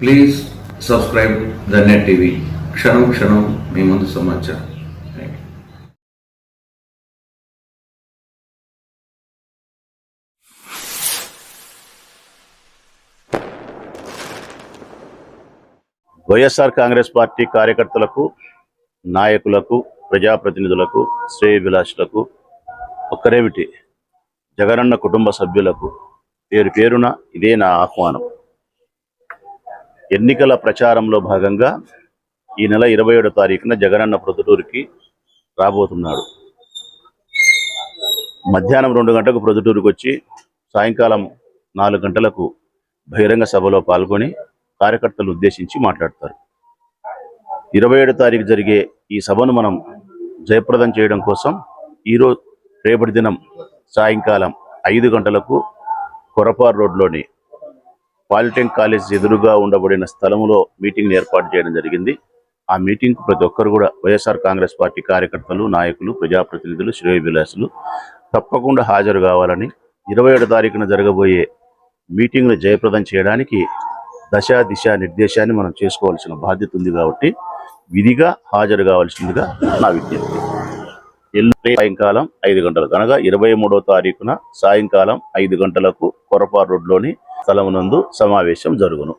Please subscribe the Net TV క్షణం క్షణం మీ ముందు సమాచారం. వైఎస్ఆర్ కాంగ్రెస్ పార్టీ కార్యకర్తలకు నాయకులకు ప్రజాప్రతినిధులకు శ్రేయభిలాషులకు ఒక్కరేమిటి? జగనన్న కుటుంబ సభ్యులకు పేరు పేరున ఇదే నా ఆహ్వానం. ఎన్నికల ప్రచారంలో భాగంగా ఈ నెల ఇరవై ఏడో తారీఖున జగనన్న ప్రొద్దుటూరుకి రాబోతున్నాడు. మధ్యాహ్నం రెండు గంటలకు ప్రొద్దుటూరుకు వచ్చి సాయంకాలం నాలుగు గంటలకు బహిరంగ సభలో పాల్గొని కార్యకర్తలు ఉద్దేశించి మాట్లాడతారు. ఇరవై ఏడు తారీఖు జరిగే ఈ సభను మనం జయప్రదం చేయడం కోసం ఈరోజు రేపటి దినం సాయంకాలం ఐదు గంటలకు కొరపార్ రోడ్లోని పాలిటెక్ కాలేజ్ ఎదురుగా ఉండబడిన స్థలంలో మీటింగ్ ఏర్పాటు చేయడం జరిగింది. ఆ మీటింగ్ ప్రతి ఒక్కరు కూడా వైఎస్ఆర్ కాంగ్రెస్ పార్టీ కార్యకర్తలు నాయకులు ప్రజాప్రతినిధులు శ్రేయభిలాసులు తప్పకుండా హాజరు కావాలని ఇరవై ఏడు తారీఖున జరగబోయే మీటింగ్ను జయప్రదం చేయడానికి దశ దిశ నిర్దేశాన్ని మనం చేసుకోవాల్సిన బాధ్యత ఉంది కాబట్టి విధిగా హాజరు కావాల్సిందిగా నా విజ్ఞప్తి. ఎల్లుండి సాయంకాలం ఐదు గంటలకు అనగా ఇరవై మూడో తారీఖున సాయంకాలం ఐదు గంటలకు కొరపారు రోడ్లోని స్థలమునందు సమావేశం జరుగును.